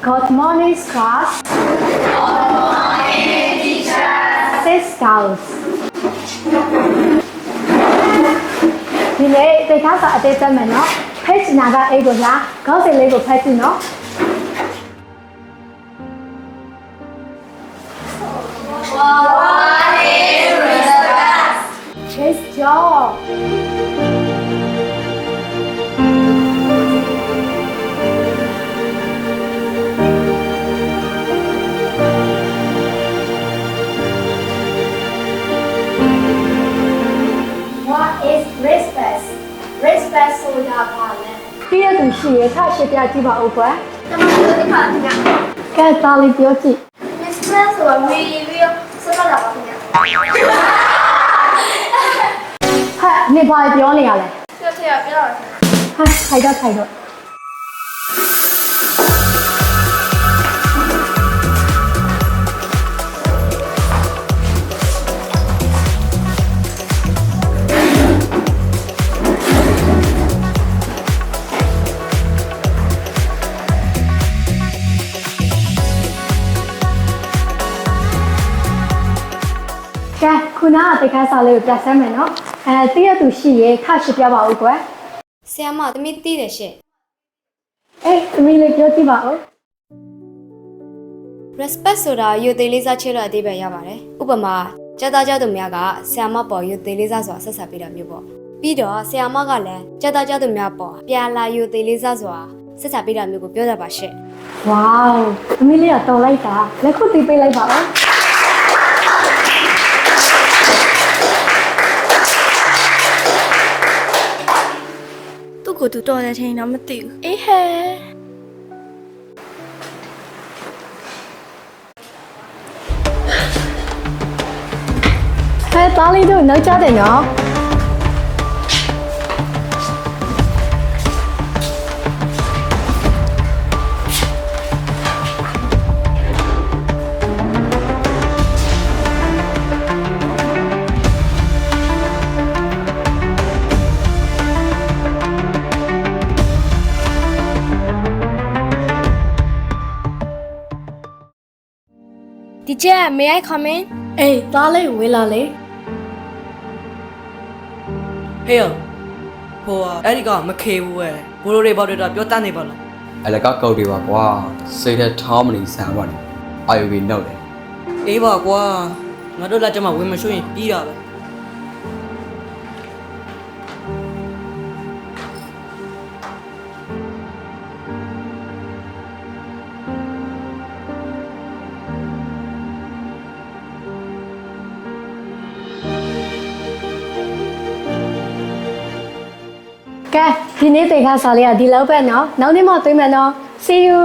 Good morning class Good morning teacher Sisters ဒီနေ့တေခါစာအသေးသက်မယ်နော် page နာက8ကိုလားခေါင်းစဉ်လေးကိုဖတ်ကြည့်နော် ပြီးရသူရှိရခရှင်းပြကြည့်ပါဦးကွယ်ကျွန်တော်တို့ဒီမှာခင်ဗျာကဲသားလေးပြောကြည့် Mistress ဆိုတာမေးပြီးတော့ဆက်လာပါခင်ဗျာဟဲ့နေပါပြောနေရလဲပြောပြရပြောရဟာထိုက်တော့ထိုက်တော့ ကဲခုနကတေခါစာလေးကိုပြဆမ်းမယ်နော်အဲသိရသူရှိရခရှင်းပြပါဦးကွယ်ဆရာမသမီးသိတယ်ရှင့်အေးသမီးလေးပြောကြည့်ပါဦး respect ဆိုတာယူသေးလေးစားချေလို့အသေးပဲရပါတယ်ဥပမာကြက်သားကြသူများကဆရာမပေါ်ယူသေးလေးစားဆိုတာဆက်ဆက်ပေးတာမျိုးပေါ့ပြီးတော့ဆရာမကလည်းကြက်သားကြသူများပေါ်ပြန်လာယူသေးလေးစားဆိုတာဆက်ဆက်ပေးတာမျိုးကိုပြောတတ်ပါရှင့်ဝေါသမီးလေးကတော်လိုက်တာလက်ခုတီးပေးလိုက်ပါဦး ကိုသူတော်တယ်ထင်တော့မသိဘူးအေးဟဲဟဲ့သားလေးတို့နောက်ကြတယ်နော် ဒီကျက် may I come in အေးသားလေးဝေးလာလေဟေးရဟိုဟာအဲ့ဒီကမခေဘူးပဲဘိုးတို့တွေဘောက်တွေတော့ပြောတတ်နေပါလားအလကကောက်တွေပါကွာစိတ်ထဲထောင်းမနေဆန်ပါနဲ့အာယူဘီနှုတ်တယ်အေးပါကွာငါတို့လက်ကျမဝင်မရွှင်ပြီးတာပဲ ကဲဒီနေ့တေခါစာလေးကဒီလောက်ပဲနော်နောက်နေ့မှတွေ့မယ်နော် see you